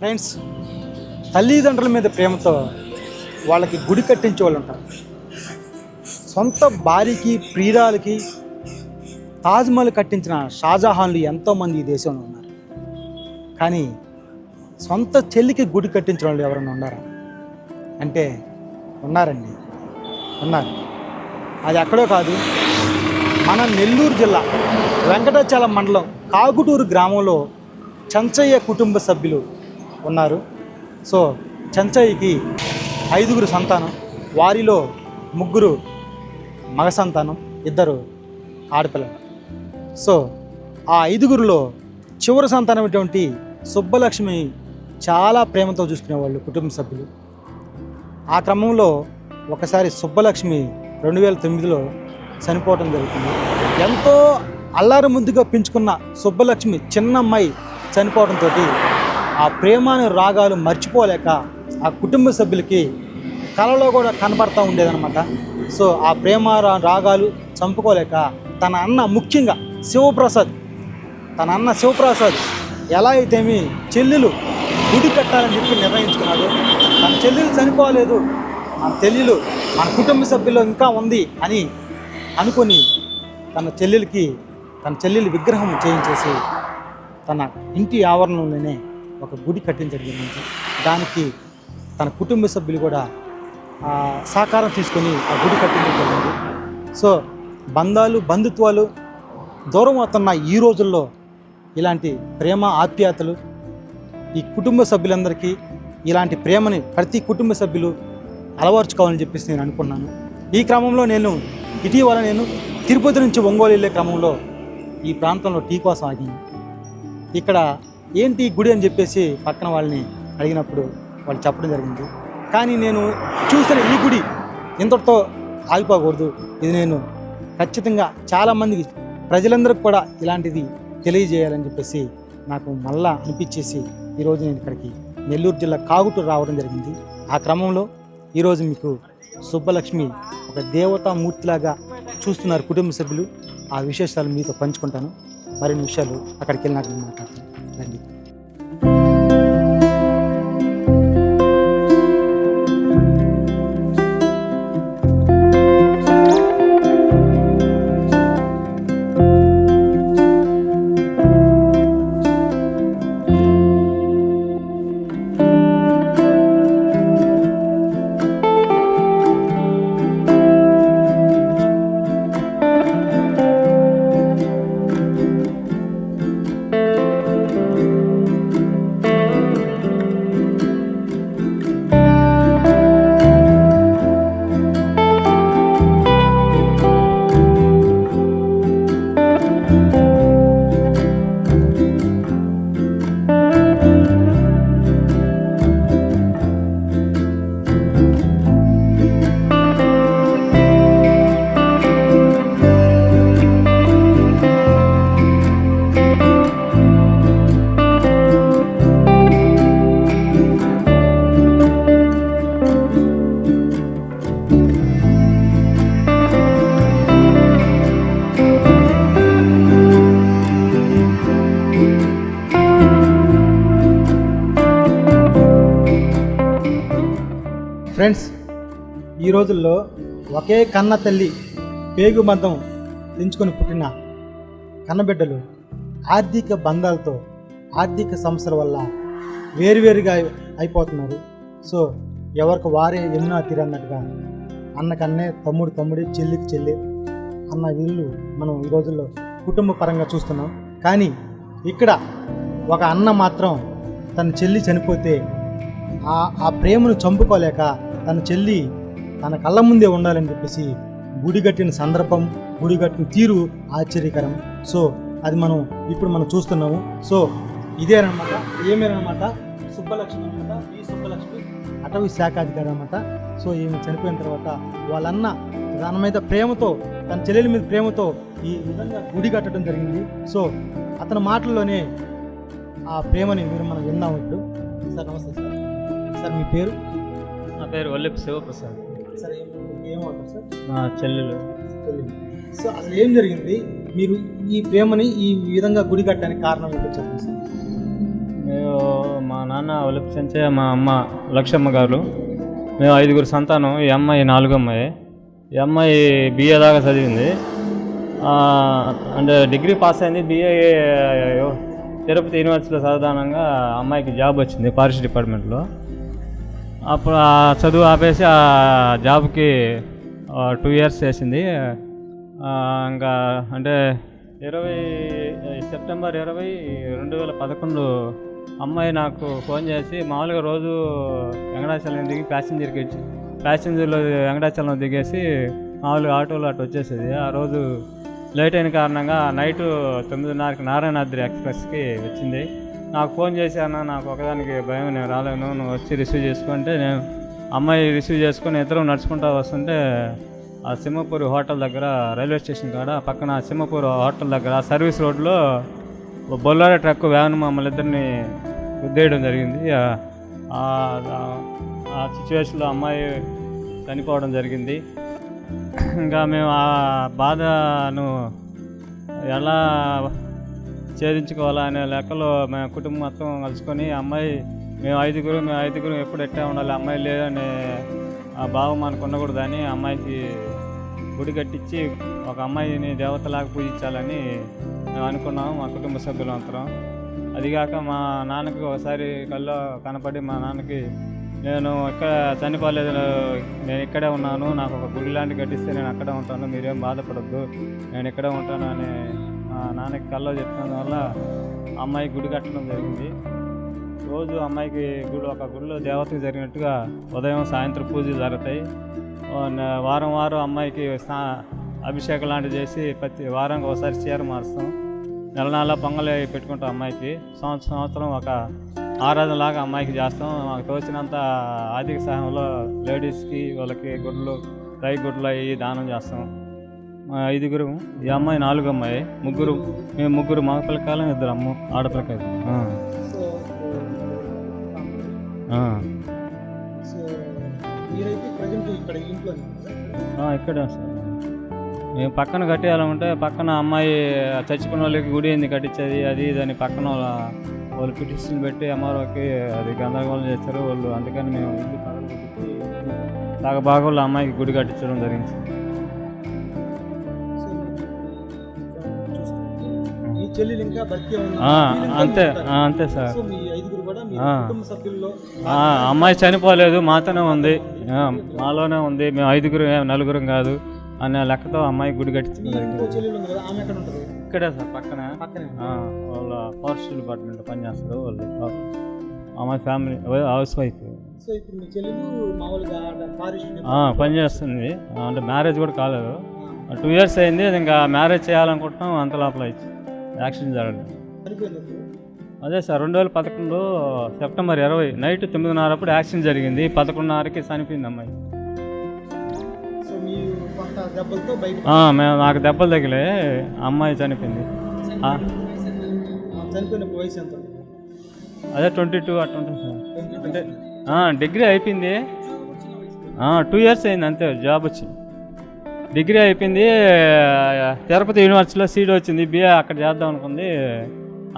Friends తల్లిదండ్రుల మీద ప్రేమతో వాళ్ళకి గుడి కట్టించే వాళ్ళు ఉంటారు. సొంత భార్యకి ప్రియురాలకి తాజ్మహల్ కట్టించిన షాజహాన్లు ఎంతోమంది ఈ దేశంలో ఉన్నారు. కానీ సొంత చెల్లికి గుడి కట్టించిన వాళ్ళు ఎవరైనా ఉన్నారా? అంటే ఉన్నారండి. ఉన్నారు. అది ఎక్కడో కాదు మన నెల్లూరు జిల్లా వెంకటాచలం మండలం కాగుటూరు గ్రామంలో చంచయ్య కుటుంబ సభ్యులు ఉన్నారు. సో చంచయ్యకి ఐదుగురు సంతానం వారిలో ముగ్గురు మగ సంతానం ఇద్దరు ఆడపిల్లలు. సో ఆ ఐదుగురిలో చివరి సంతానమైనటువంటి సుబ్బలక్ష్మి చాలా ప్రేమతో చూసుకునేవాళ్ళు కుటుంబ సభ్యులు. ఆ క్రమంలో ఒకసారి సుబ్బలక్ష్మి రెండు వేల తొమ్మిదిలో చనిపోవటం జరుగుతుంది. ఎంతో అల్లారు ముద్దుగా పెంచుకున్న సుబ్బలక్ష్మి చిన్నమ్మాయి చనిపోవడంతో ఆ ప్రేమాని రాగాలు మర్చిపోలేక ఆ కుటుంబ సభ్యులకి కలలో కూడా కనపడతా ఉండేదనమాట సో ఆ ప్రేమ రాగాలు చంపుకోలేక తన అన్న ముఖ్యంగా శివప్రసాద్ తన అన్న శివప్రసాద్ ఎలా అయితేమి చెల్లెలు గుడి కట్టాలని చెప్పి నిర్ణయించుకున్నాడు. తన చెల్లెలు చనిపోలేదు మన చెల్లెలు మన కుటుంబ సభ్యులు ఇంకా ఉంది అని అనుకొని తన చెల్లెలకి తన చెల్లెలు విగ్రహం చేయించేసి తన ఇంటి ఆవరణలోనే ఒక గుడి కట్టించడం జరిగింది. దానికి తన కుటుంబ సభ్యులు కూడా సహకారం తీసుకొని ఆ గుడి కట్టించడం జరిగింది. సో బంధాలు బంధుత్వాలు దూరం అవుతున్న ఈ రోజుల్లో ఇలాంటి ప్రేమ ఆప్యాయతలు ఈ కుటుంబ సభ్యులందరికీ ఇలాంటి ప్రేమని ప్రతి కుటుంబ సభ్యులు అలవర్చుకోవాలని చెప్పేసి నేను అనుకున్నాను. ఈ క్రమంలో నేను ఇటీవల నేను తిరుపతి నుంచి ఒంగోలు వెళ్ళే క్రమంలో ఈ ప్రాంతంలో టీ కోసం ఆగింది ఇక్కడ ఏంటి గుడి అని చెప్పేసి పక్కన వాళ్ళని అడిగినప్పుడు వాళ్ళు చెప్పడం జరిగింది. కానీ నేను చూసిన ఈ గుడి ఇంతటితో ఆగిపోకూడదు. ఇది నేను ఖచ్చితంగా చాలామందికి ప్రజలందరికీ కూడా ఇలాంటిది తెలియజేయాలని చెప్పేసి నాకు మళ్ళా అనిపించేసి ఈరోజు నేను ఇక్కడికి నెల్లూరు జిల్లా కాగుటూరు రావడం జరిగింది. ఆ క్రమంలో ఈరోజు మీకు సుబ్బలక్ష్మి ఒక దేవతామూర్తిలాగా చూస్తున్నారు కుటుంబ సభ్యులు. ఆ విశేషాలు మీతో పంచుకుంటాను. మరిన్ని విషయాలు అక్కడికి వెళ్ళినాక మాట్లాడతాను. ఈ రోజుల్లో ఒకే కన్న తల్లి పేగు బంధం తెంచుకొని పుట్టిన కన్నబిడ్డలు ఆర్థిక బంధాలతో ఆర్థిక సమస్యల వల్ల వేరువేరుగా అయిపోతున్నారు. సో ఎవరికి వారే ఎన్నో తీరన్నట్టుగా అన్నకన్నే తమ్ముడు తమ్ముడి చెల్లికి చెల్లి అన్న వీళ్ళు మనం ఈ రోజుల్లో కుటుంబ పరంగా చూస్తున్నాం. కానీ ఇక్కడ ఒక అన్న మాత్రం తన చెల్లి చనిపోతే ఆ ఆ ప్రేమను చంపుకోలేక తన చెల్లి తన కళ్ళ ముందే ఉండాలని చెప్పేసి గుడి కట్టిన సందర్భం గుడి కట్టిన తీరు ఆశ్చర్యకరం. సో అది మనం ఇప్పుడు మనం చూస్తున్నాము. సో ఇదేనమాట ఏమేనమాట? సుబ్బలక్ష్మి అనమాట ఈ సుబ్బలక్ష్మి అటవీ శాఖాధికారి అనమాట సో ఈమె చనిపోయిన తర్వాత వాళ్ళన్న తన మీద ప్రేమతో తన చెల్లెల మీద ప్రేమతో ఈ విధంగా గుడి కట్టడం జరిగింది. సో అతని మాటల్లోనే ఆ ప్రేమని మీరు మనం విన్నాము ఇప్పుడు. సార్ నమస్తే సార్. సార్ మీ పేరు? నా పేరు వల్లెపు శివప్రసాద్. సార్ నా చెల్లెలు. సో అసలు ఏం జరిగింది? మీరు ఈ ప్రేమని ఈ విధంగా గుడి కట్టడానికి కారణం ఏంటో చెప్పండి సార్. మేము మా నాన్న ఒలిపి చెంచే మా అమ్మ లక్ష్యమ్మ గారు. మేము ఐదుగురు సంతానం ఈ అమ్మాయి నాలుగో అమ్మాయి. ఈ అమ్మాయి బిఏ దాకా చదివింది. అంటే డిగ్రీ పాస్ అయింది. బిఏ తిరుపతి యూనివర్సిటీలో చదవదానంగా అమ్మాయికి జాబ్ వచ్చింది ఫారెస్ట్ డిపార్ట్మెంట్లో. అప్పుడు ఆ చదువు ఆపేసి ఆ జాబ్కి టూ ఇయర్స్ చేసింది. ఇంకా అంటే ఇరవై సెప్టెంబర్ ఇరవై రెండు వేల పదకొండు అమ్మాయి నాకు ఫోన్ చేసి మామూలుగా రోజు వెంకటాచలం దిగి ప్యాసింజర్కి వచ్చి ప్యాసింజర్లో వెంకటాచలం దిగేసి మామూలుగా ఆటోలో అటు వచ్చేసేది. ఆ రోజు లేట్ అయిన కారణంగా నైట్ తొమ్మిదిన్నరకి నారాయణాద్రి ఎక్స్ప్రెస్కి వచ్చింది. నాకు ఫోన్ చేశాను అన్న నాకు ఒకదానికి భయం నేను రాలేను నువ్వు వచ్చి రిసీవ్ చేసుకుంటే నేను అమ్మాయి రిసీవ్ చేసుకుని ఇద్దరం నడుచుకుంటా వస్తుంటే ఆ సింహపూర్ హోటల్ దగ్గర రైల్వే స్టేషన్ కాడ పక్కన సింహపూర్ హోటల్ దగ్గర సర్వీస్ రోడ్లో ఓ బొల్లార ట్రక్ వ్యాన్ మమ్మల్ని ఇద్దరిని గుద్దేయడం జరిగింది. ఆ- ఆ సిచ్యువేషన్లో అమ్మాయి చనిపోవడం జరిగింది. ఇంకా మేము ఆ బాధను ఎలా ఛేదించుకోవాలా అనే లెక్కలో మేము కుటుంబం మొత్తం కలుసుకొని అమ్మాయి మేము ఐదుగురు మేము ఐదుగురు ఎప్పుడు ఎట్టా ఉండాలి అమ్మాయి లేదనే ఆ భావం మనకు ఉండకూడదని అమ్మాయికి గుడి కట్టించి ఒక అమ్మాయిని దేవతలాగా పూజించాలని మేము అనుకున్నాము మా కుటుంబ సభ్యులు అందరం. అదిగాక మా నాన్నకి ఒకసారి కల్లో కనపడి మా నాన్నకి నేను ఇక్కడ చనిపోలేదు నేను ఇక్కడే ఉన్నాను నాకు ఒక గుడి లాంటి కట్టిస్తే నేను అక్కడే ఉంటాను మీరేం బాధపడద్దు నేను ఇక్కడే ఉంటాను అని నాన్నకి కల్లో చెప్పిన వల్ల అమ్మాయి గుడి కట్టడం జరిగింది. రోజు అమ్మాయికి గుడి ఒక గుడిలో దేవతకి జరిగినట్టుగా ఉదయం సాయంత్రం పూజలు జరుగుతాయి. వారం వారం అమ్మాయికి స్నా అభిషేకం లాంటివి చేసి ప్రతి వారానికి ఒకసారి చీర మారుస్తాం. నెల నెల పొంగలి పెట్టుకుంటాం అమ్మాయికి. సంవత్సరం సంవత్సరం ఒక ఆరాధనలాగా అమ్మాయికి చేస్తాం. మాకు తోచినంత ఆర్థిక సహాయంలో లేడీస్కి వాళ్ళకి గుడ్లు రై గుడ్లు అవి దానం చేస్తాం. ఐదుగురు ఈ అమ్మాయి నాలుగు అమ్మాయి ముగ్గురు మేము ముగ్గురు మగ పిల్లకాయలం ఇద్దరు అమ్మ ఆడపిల్లకాయలు. ఆ, సో ఆ. సో మీరైతే ప్రజెంట్ ఇక్కడ ఇంట్లో ఆ, ఇక్కడే సార్. మేము పక్కన కట్టేయాలంటే పక్కన అమ్మాయి చచ్చిపోయిన వాళ్ళకి గుడి ఏంది కట్టించేది అది ఇది అని పక్కన వాళ్ళ వాళ్ళు పిటిషన్ పెట్టి ఎంఆర్ఓకి అది గందరగోళం చేస్తారు. వాళ్ళు అందుకని మేము ఇల్లు పగలగొట్టి సగ భాగంలో అమ్మాయికి గుడి కట్టించడం జరిగింది చెల్లెలు ఇంకా బతికే ఆ, అంతే అంతే సార్. సో మీ ఐదుగురు కూడా మీ ఆ. కుటుంబ సభ్యుల్లో ఆ, అమ్మాయి చనిపోలేదు మాతోనే ఉంది. మాలోనే ఉంది. మేము ఐదుగురు నలుగురం కాదు అనే లెక్కతో అమ్మాయి గుడి ఉంటుంది? ఇక్కడే సార్ పక్కన. వాళ్ళ ఫారెస్ట్ డిపార్ట్మెంట్ పనిచేస్తారు వాళ్ళు. అమ్మాయి ఫ్యామిలీ హౌస్ వైఫ్. సో ఇప్పుడు మీ చెల్లెలు మామూలుగా ఫారెస్ట్ పని చేస్తుంది అంటే మ్యారేజ్ కూడా కాలేదు. టూ ఇయర్స్ అయింది ఇంకా మ్యారేజ్ చేయాలనుకుంటున్నాం అంత లోపల యాక్సిడెంట్ జరగలేదు. అదే సార్ రెండు వేల పదకొండు సెప్టెంబర్ ఇరవై నైట్ తొమ్మిదిన్నర అప్పుడు యాక్సిడెంట్ జరిగింది. పదకొండున్నరకి చనిపోయింది అమ్మాయి. మేము నాకు దెబ్బలు తగిలే అమ్మాయి చనిపోయింది? అదే ట్వంటీ టూ అట్లా ఉంటుంది సార్. అంటే డిగ్రీ అయిపోయింది. టూ ఇయర్స్ అయింది అంతే జాబ్ వచ్చి డిగ్రీ అయిపోయింది. తిరుపతి యూనివర్సిటీలో సీట్ వచ్చింది. బిఏ అక్కడ చేద్దాం అనుకుంది.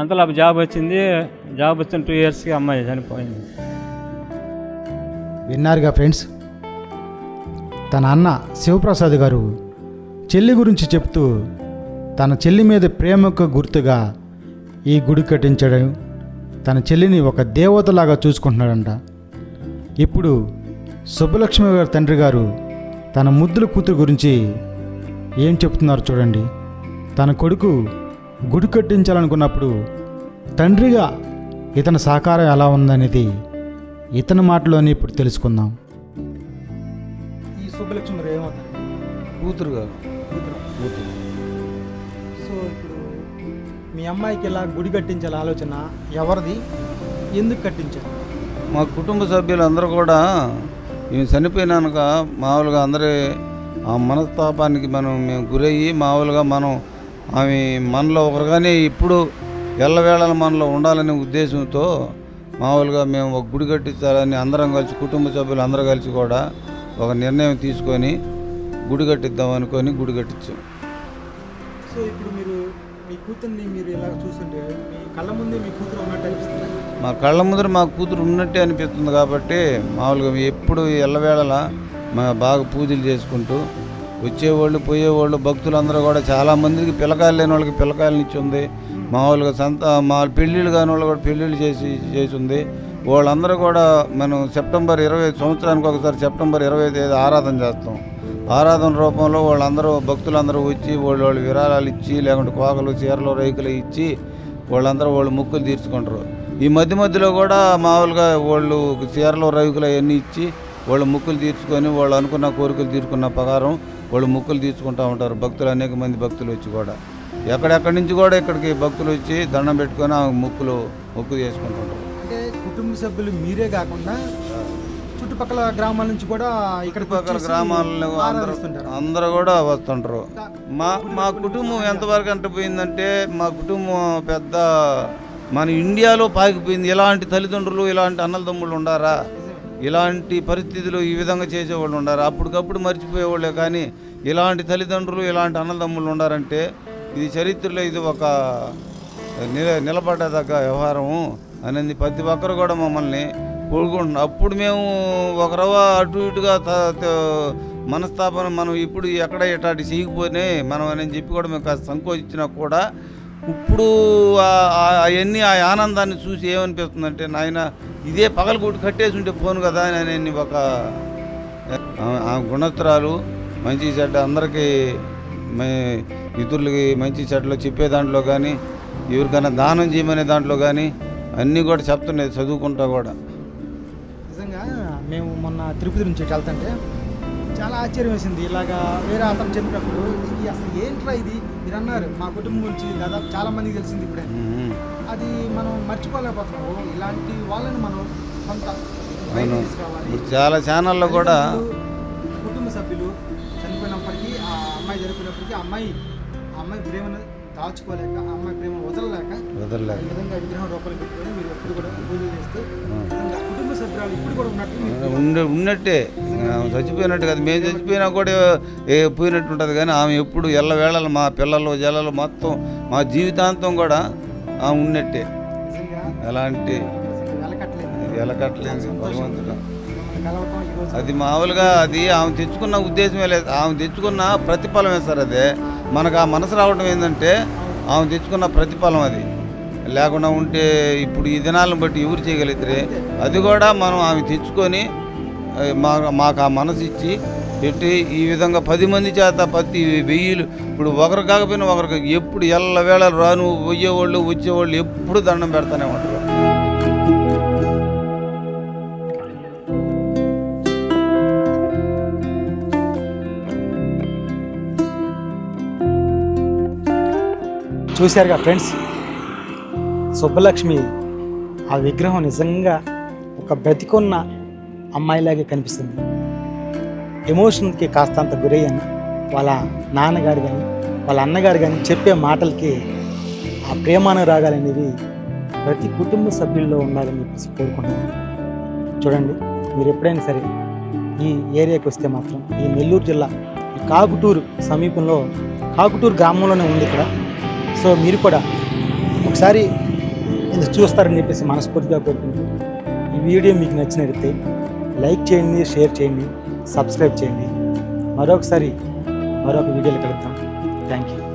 అంతలో జాబ్ వచ్చింది. జాబ్ వచ్చిన టూ ఇయర్స్కి అమ్మాయి చనిపోయింది. విన్నారుగా ఫ్రెండ్స్ తన అన్న శివప్రసాద్ గారు చెల్లి గురించి చెప్తూ తన చెల్లి మీద ప్రేమకు గుర్తుగా ఈ గుడి కట్టించడం తన చెల్లిని ఒక దేవతలాగా చూసుకుంటున్నాడంట. ఇప్పుడు సుబ్బలక్ష్మి గారి తండ్రి గారు తన ముద్దుల కూతురు గురించి ఏం చెప్తున్నారు చూడండి. తన కొడుకు గుడి కట్టించాలనుకున్నప్పుడు తండ్రిగా ఇతని సహకారం ఎలా ఉందనేది ఇతని మాటలోనే ఇప్పుడు తెలుసుకుందాం. ఈ గారు ఏమవుతారు కూతురుగా. కూతురు. కూతురు. సో ఇప్పుడు మీ అమ్మాయికి ఇలా గుడి కట్టించాల ఆలోచన? ఎవరిది? ఎందుకు కట్టించారు? మా కుటుంబ సభ్యులందరూ కూడా మేము చనిపోయినాక మామూలుగా అందరి ఆ మనస్తాపానికి మనం మేము గురయ్యి మామూలుగా మనం ఆమె మనలో ఒకరుగానే ఇప్పుడు ఎల్లవేళల మనలో ఉండాలనే ఉద్దేశంతో మామూలుగా మేము ఒక గుడి కట్టించాలని అందరం కలిసి కుటుంబ సభ్యులు అందరూ కలిసి కూడా ఒక నిర్ణయం తీసుకొని గుడి కట్టిద్దాం అనుకొని గుడి కట్టించాం. సో ఇప్పుడు మీరు మీ కూతుర్ని మీరు ఇలా చూస్తుంటే మీ కళ్ళ ముందే మీ కూతురు ఉన్నట్టు అనిపిస్తుంది? మా కళ్ళ ముందర మా కూతురు ఉన్నట్టే అనిపిస్తుంది కాబట్టి మామూలుగా ఎప్పుడు ఎల్లవేళలా మా బాగా పూజలు చేసుకుంటూ వచ్చేవాళ్ళు పోయేవాళ్ళు భక్తులందరూ కూడా చాలా మందికి పిల్లకాయలు లేని వాళ్ళకి పిల్లకాయలు ఇచ్చింది. మామూలుగా సంత మా పెళ్ళిళ్ళు కాని వాళ్ళు కూడా పెళ్ళిళ్ళు చేసి చేసి ఉంది వాళ్ళందరూ కూడా మనం సెప్టెంబర్ ఇరవై సంవత్సరానికి ఒకసారి సెప్టెంబర్ ఇరవై తేదీ ఆరాధన చేస్తాం. ఆరాధన రూపంలో వాళ్ళందరూ భక్తులందరూ వచ్చి వాళ్ళు వాళ్ళు విరాళాలు ఇచ్చి లేకుంటే కోకలు చీరలు రైకులు ఇచ్చి వాళ్ళందరూ వాళ్ళు ముక్కులు తీర్చుకుంటారు. ఈ మధ్య మధ్యలో కూడా మామూలుగా వాళ్ళు చీరలు రైకులు అవన్నీ ఇచ్చి వాళ్ళు ముక్కులు తీర్చుకొని వాళ్ళు అనుకున్న కోరికలు తీర్చుకున్న ప్రకారం వాళ్ళు ముక్కులు తీర్చుకుంటూ ఉంటారు. భక్తులు అనేక మంది భక్తులు వచ్చి కూడా. ఎక్కడెక్కడి నుంచి కూడా ఇక్కడికి భక్తులు వచ్చి దండం పెట్టుకొని ఆ ముక్కులు ముక్కు చేసుకుంటుంటారు అంటే కుటుంబ సభ్యులు మీరే కాకుండా చుట్టుపక్కల గ్రామాల నుంచి కూడా ఇక్కడికి చుట్టుపక్కల వచ్చేసి గ్రామాల్లో అందరూ. అందరూ కూడా వస్తుంటారు. మా మా కుటుంబం ఎంతవరకు అంటే పోయిందంటే మా కుటుంబం పెద్ద మన ఇండియాలో పాకిపోయింది ఇలాంటి తల్లిదండ్రులు ఇలాంటి అన్నలతమ్ముళ్ళు ఉండారా? ఇలాంటి పరిస్థితులు ఈ విధంగా చేసేవాళ్ళు ఉండారు? అప్పటికప్పుడు మర్చిపోయేవాళ్ళే కానీ ఇలాంటి తల్లిదండ్రులు ఇలాంటి అన్నదమ్ములు ఉండారంటే ఇది చరిత్రలో ఇది ఒక నిల నిలబడదగ్గ వ్యవహారము అనేది ప్రతి ఒక్కరు కూడా మమ్మల్ని కోరుకుంటున్నాం అప్పుడు మేము ఒక అటు ఇటుగా మనస్తాపన మనం ఇప్పుడు ఎక్కడ ఇట్లాంటి చేయకపోయినా మనం అని చెప్పి కూడా మేము కాస్త సంకోచించినా కూడా ఇప్పుడు అవన్నీ ఆ ఆనందాన్ని చూసి ఏమనిపిస్తుందంటే నాయన ఇదే పగలగొట్టి కట్టేసి ఉంటే పోను కదా అని ఒక ఆ- గుణత్రాలు మంచి చెడ్డ అందరికీ మే- ఇతరులకి మంచి చెడ్డలు చెప్పే దాంట్లో కానీ ఎవరికైనా దానం చేయమనే దాంట్లో కానీ అన్నీ కూడా చెప్తున్నాయి చదువుకుంటా కూడా. నిజంగా మేము మొన్న తిరుపతి నుంచి వెళ్తుంటే చాలా ఆశ్చర్యం వేసింది. ఇలాగా వేరే అతను చెప్పినప్పుడు ఇది అసలు ఏంట్రా ఇది? మీరు అన్నారు మా కుటుంబం గురించి దాదాపు చాలా మందికి తెలిసింది ఇప్పుడే. అది మనం మర్చిపోలేకపోతున్నాము ఇలాంటి వాళ్ళని మనం కొంత అవును. ఇప్పుడు చాలా ఛానల్లో కూడా కుటుంబ సభ్యులు చనిపోయినప్పటికీ ఆ అమ్మాయి చనిపోయినప్పటికీ ఆ అమ్మాయి ఆ అమ్మాయి ప్రేమను దాచుకోలేక ఆ అమ్మాయి ప్రేమను వదలలేక వదలలేక. విధంగా విగ్రహం రూపాయలు పెట్టుకొని మీరు ఎప్పుడు కూడా పూజలు చేస్తూ ఉండే ఉన్నట్టే. చచ్చిపోయినట్టు కదా. మేము చచ్చిపోయినా కూడా ఏ పోయినట్టు ఉంటుంది కానీ ఆమె ఎప్పుడు ఎల్లవేళలు మా పిల్లలు జల్లలు మొత్తం మా జీవితాంతం కూడా ఆమె ఉన్నట్టే. ఎలాంటి వెలకట్టలేదు. భగవంతుడు. అది మామూలుగా అది ఆమె తెచ్చుకున్న ఉద్దేశమే లేదు. ఆమె తెచ్చుకున్న ప్రతిఫలమే సార్ అదే. మనకు ఆ మనసు రావడం ఏంటంటే ఆమె తెచ్చుకున్న ప్రతిఫలం అది. లేకుండా ఉంటే ఇప్పుడు ఈ దినాలను బట్టి ఎవరు చేయగలుగుతారే అది కూడా మనం ఆమె తెచ్చుకొని మా మాకు ఆ మనసు ఇచ్చి పెట్టి ఈ విధంగా పది మంది చేత పత్తి వెయ్యిలు. ఇప్పుడు ఒకరు కాకపోయినా ఒకరికి ఎప్పుడు ఎల్ల రాను పోయేవాళ్ళు వచ్చేవాళ్ళు ఎప్పుడు దండం పెడతానే ఉంటారు. చూశారుగా ఫ్రెండ్స్? సుబ్బలక్ష్మి ఆ విగ్రహం నిజంగా ఒక బ్రతికున్న అమ్మాయిలాగే కనిపిస్తుంది. ఎమోషన్కి కాస్తంత గురయ్యాను. వాళ్ళ నాన్నగారు కానీ వాళ్ళ అన్నగారు కానీ చెప్పే మాటలకి ఆ ప్రేమానురాగాలు అనేవి ప్రతి కుటుంబ సభ్యుల్లో ఉండాలని చెప్పేసి కోరుకుంటున్నాను. చూడండి మీరు ఎప్పుడైనా సరే ఈ ఏరియాకి వస్తే మాత్రం ఈ నెల్లూరు జిల్లా ఈ కాకుటూరు సమీపంలో కాకుటూరు గ్రామంలోనే ఉంది ఇక్కడ. సో మీరు కూడా ఒకసారి చూస్తారని చెప్పేసి మనస్ఫూర్తిగా కోరుకుంటున్నాను ఈ వీడియో మీకు నచ్చినట్లయితే లైక్ చేయండి షేర్ చేయండి సబ్స్క్రైబ్ చేయండి. మరొకసారి మరొక వీడియోలు కలుద్దాం. Thank you.